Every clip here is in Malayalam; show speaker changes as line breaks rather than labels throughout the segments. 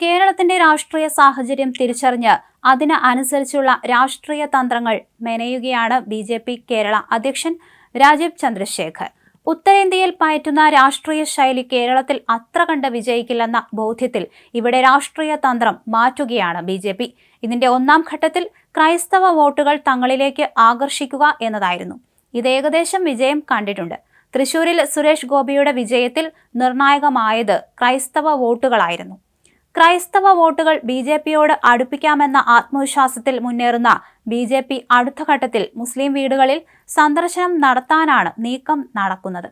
കേരളത്തിന്റെ രാഷ്ട്രീയ സാഹചര്യം തിരിച്ചറിഞ്ഞ് അതിന് അനുസരിച്ചുള്ള രാഷ്ട്രീയ തന്ത്രങ്ങൾ മെനയുകയാണ് ബി ജെ പി കേരള അധ്യക്ഷൻ രാജീവ് ചന്ദ്രശേഖർ. ഉത്തരേന്ത്യയിൽ പയറ്റുന്ന രാഷ്ട്രീയ ശൈലി കേരളത്തിൽ അത്ര കണ്ട് വിജയിക്കില്ലെന്ന ബോധ്യത്തിൽ ഇവിടെ രാഷ്ട്രീയ തന്ത്രം മാറ്റുകയാണ് ബി ജെ പി. ഇതിന്റെ ഒന്നാം ഘട്ടത്തിൽ ക്രൈസ്തവ വോട്ടുകൾ തങ്ങളിലേക്ക് ആകർഷിക്കുക എന്നതായിരുന്നു. ഇത് ഏകദേശം വിജയം കണ്ടിട്ടുണ്ട്. തൃശൂരിൽ സുരേഷ് ഗോപിയുടെ വിജയത്തിൽ നിർണായകമായത് ക്രൈസ്തവ വോട്ടുകളായിരുന്നു. ക്രൈസ്തവ വോട്ടുകൾ ബി ജെ പിയോട് അടുപ്പിക്കാമെന്ന ആത്മവിശ്വാസത്തിൽ മുന്നേറുന്ന ബി ജെ പി അടുത്ത ഘട്ടത്തിൽ മുസ്ലിം വീടുകളിൽ സന്ദർശനം നടത്താനാണ് നീക്കം നടക്കുന്നത്.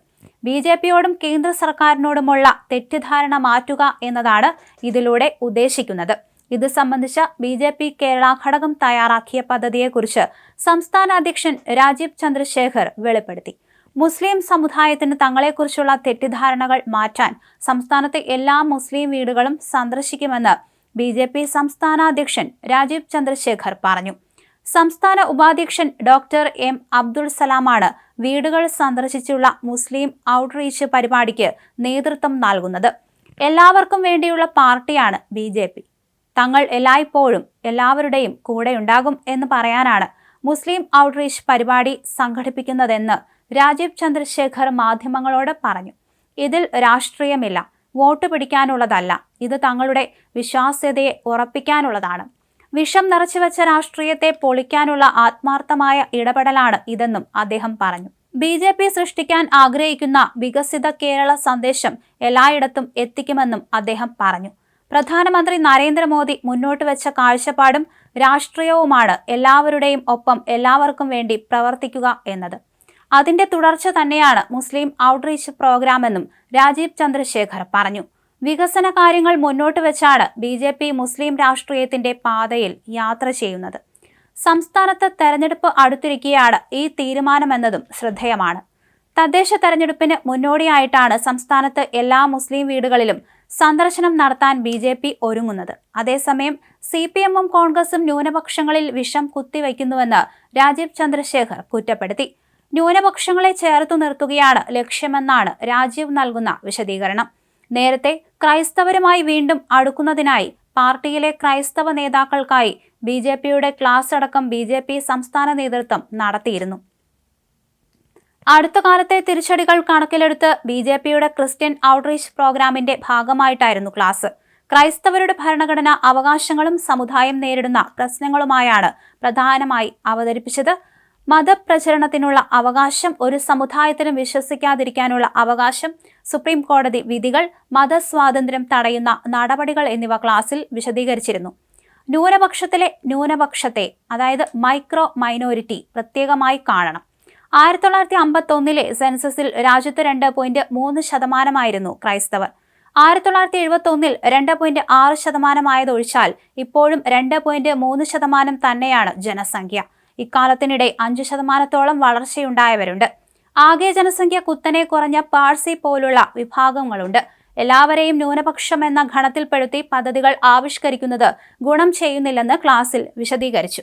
ബി ജെ പിയോടും കേന്ദ്ര സർക്കാരിനോടുമുള്ള തെറ്റിദ്ധാരണ മാറ്റുക എന്നതാണ് ഇതിലൂടെ ഉദ്ദേശിക്കുന്നത്. ഇത് സംബന്ധിച്ച ബി ജെ പി കേരള ഘടകം തയ്യാറാക്കിയ പദ്ധതിയെക്കുറിച്ച് സംസ്ഥാന അധ്യക്ഷൻ രാജീവ് ചന്ദ്രശേഖർ വെളിപ്പെടുത്തി. മുസ്ലിം സമുദായത്തിന് തങ്ങളെക്കുറിച്ചുള്ള തെറ്റിദ്ധാരണകൾ മാറ്റാൻ സംസ്ഥാനത്തെ എല്ലാ മുസ്ലിം വീടുകളും സന്ദർശിക്കുമെന്ന് ബി ജെ പി സംസ്ഥാന അധ്യക്ഷൻ രാജീവ് ചന്ദ്രശേഖർ പറഞ്ഞു. സംസ്ഥാന ഉപാധ്യക്ഷൻ ഡോക്ടർ എം അബ്ദുൾ സലാമാണ് വീടുകൾ സന്ദർശിച്ചുള്ള മുസ്ലിം ഔട്ട്റീച്ച് പരിപാടിക്ക് നേതൃത്വം നൽകുന്നത്. എല്ലാവർക്കും വേണ്ടിയുള്ള പാർട്ടിയാണ് ബി തങ്ങൾ എല്ലായ്പ്പോഴും എല്ലാവരുടെയും കൂടെയുണ്ടാകും എന്ന് പറയാനാണ് മുസ്ലിം ഔട്ട്റീച്ച് പരിപാടി സംഘടിപ്പിക്കുന്നതെന്ന് രാജീവ് ചന്ദ്രശേഖർ മാധ്യമങ്ങളോട് പറഞ്ഞു. ഇതിൽ രാഷ്ട്രീയമില്ല വോട്ട് പിടിക്കാനുള്ളതല്ല ഇത് തങ്ങളുടെ വിശ്വാസ്യതയെ ഉറപ്പിക്കാനുള്ളതാണ്. വിഷം നിറച്ചുവെച്ച രാഷ്ട്രീയത്തെ പൊളിക്കാനുള്ള ആത്മാർത്ഥമായ ഇടപെടലാണ് ഇതെന്നും അദ്ദേഹം പറഞ്ഞു. ബി ജെ പി സൃഷ്ടിക്കാൻ ആഗ്രഹിക്കുന്ന വികസിത കേരള സന്ദേശം എല്ലായിടത്തും എത്തിക്കുമെന്നും അദ്ദേഹം പറഞ്ഞു. പ്രധാനമന്ത്രി നരേന്ദ്രമോദി മുന്നോട്ട് വെച്ച കാഴ്ചപ്പാടും രാഷ്ട്രീയവുമാണ് എല്ലാവരുടെയും ഒപ്പം എല്ലാവർക്കും വേണ്ടി പ്രവർത്തിക്കുക എന്നത്. അതിന്റെ തുടർച്ച തന്നെയാണ് മുസ്ലിം ഔട്ട്റീച്ച് പ്രോഗ്രാം എന്നും രാജീവ് ചന്ദ്രശേഖർ പറഞ്ഞു. വികസന കാര്യങ്ങൾ മുന്നോട്ട് വെച്ചാണ് ബി ജെ പി മുസ്ലിം രാഷ്ട്രീയത്തിന്റെ പാതയിൽ യാത്ര ചെയ്യുന്നത്. സംസ്ഥാനത്ത് തെരഞ്ഞെടുപ്പ് അടുത്തിരിക്കുകയാണ് ഈ തീരുമാനമെന്നതും ശ്രദ്ധേയമാണ്. തദ്ദേശ തെരഞ്ഞെടുപ്പിന് മുന്നോടിയായിട്ടാണ് സംസ്ഥാനത്ത് എല്ലാ മുസ്ലിം വീടുകളിലും സന്ദർശനം നടത്താൻ ബി ജെ പി ഒരുങ്ങുന്നത്. അതേസമയം സി പി എമ്മും കോൺഗ്രസും ന്യൂനപക്ഷങ്ങളിൽ വിഷം കുത്തിവയ്ക്കുന്നുവെന്ന് രാജീവ് ചന്ദ്രശേഖർ കുറ്റപ്പെടുത്തി. ന്യൂനപക്ഷങ്ങളെ ചേർത്തു നിർത്തുകയാണ് ലക്ഷ്യമെന്നാണ് രാജീവ് നൽകുന്ന വിശദീകരണം. നേരത്തെ ക്രൈസ്തവരുമായി വീണ്ടും അടുക്കുന്നതിനായി പാർട്ടിയിലെ ക്രൈസ്തവ നേതാക്കൾക്കായി ബി ജെ പിയുടെ ക്ലാസ് അടക്കം ബി ജെ പി സംസ്ഥാന നേതൃത്വം നടത്തിയിരുന്നു. അടുത്ത കാലത്തെ തിരിച്ചടികൾ കണക്കിലെടുത്ത് ബി ജെ പിയുടെ ക്രിസ്ത്യൻ ഔട്ട്റീച്ച് പ്രോഗ്രാമിന്റെ ഭാഗമായിട്ടായിരുന്നു ക്ലാസ്. ക്രൈസ്തവരുടെ ഭരണഘടന അവകാശങ്ങളും സമുദായം നേരിടുന്ന പ്രശ്നങ്ങളുമായാണ് പ്രധാനമായി അവതരിപ്പിച്ചത്. മതപ്രചരണത്തിനുള്ള അവകാശം ഒരു സമുദായത്തിനും വിശ്വസിക്കാതിരിക്കാനുള്ള അവകാശം സുപ്രീം കോടതി വിധികൾ മതസ്വാതന്ത്ര്യം തടയുന്ന നടപടികൾ എന്നിവ ക്ലാസ്സിൽ വിശദീകരിച്ചിരുന്നു. ന്യൂനപക്ഷത്തിലെ ന്യൂനപക്ഷത്തെ അതായത് മൈക്രോ മൈനോരിറ്റി പ്രത്യേകമായി കാണണം. ആയിരത്തി തൊള്ളായിരത്തി അമ്പത്തി ഒന്നിലെ സെൻസസിൽ രാജ്യത്ത് രണ്ട് പോയിന്റ് മൂന്ന് ശതമാനമായിരുന്നു ക്രൈസ്തവർ. ആയിരത്തി തൊള്ളായിരത്തി എഴുപത്തി ഒന്നിൽ രണ്ട് പോയിന്റ് ആറ് ശതമാനമായതൊഴിച്ചാൽ ഇപ്പോഴും രണ്ട് പോയിന്റ് മൂന്ന് ശതമാനം തന്നെയാണ് ജനസംഖ്യ. ഇക്കാലത്തിനിടെ അഞ്ച് ശതമാനത്തോളം വളർച്ചയുണ്ടായവരുണ്ട്. ആകെ ജനസംഖ്യ കുത്തനെ കുറഞ്ഞ പാഴ്സി പോലുള്ള വിഭാഗങ്ങളുണ്ട്. എല്ലാവരെയും ന്യൂനപക്ഷം എന്ന ഗണത്തിൽപ്പെടുത്തി പദ്ധതികൾ ആവിഷ്കരിക്കുന്നത് ഗുണം ചെയ്യുന്നില്ലെന്ന് ക്ലാസിൽ വിശദീകരിച്ചു.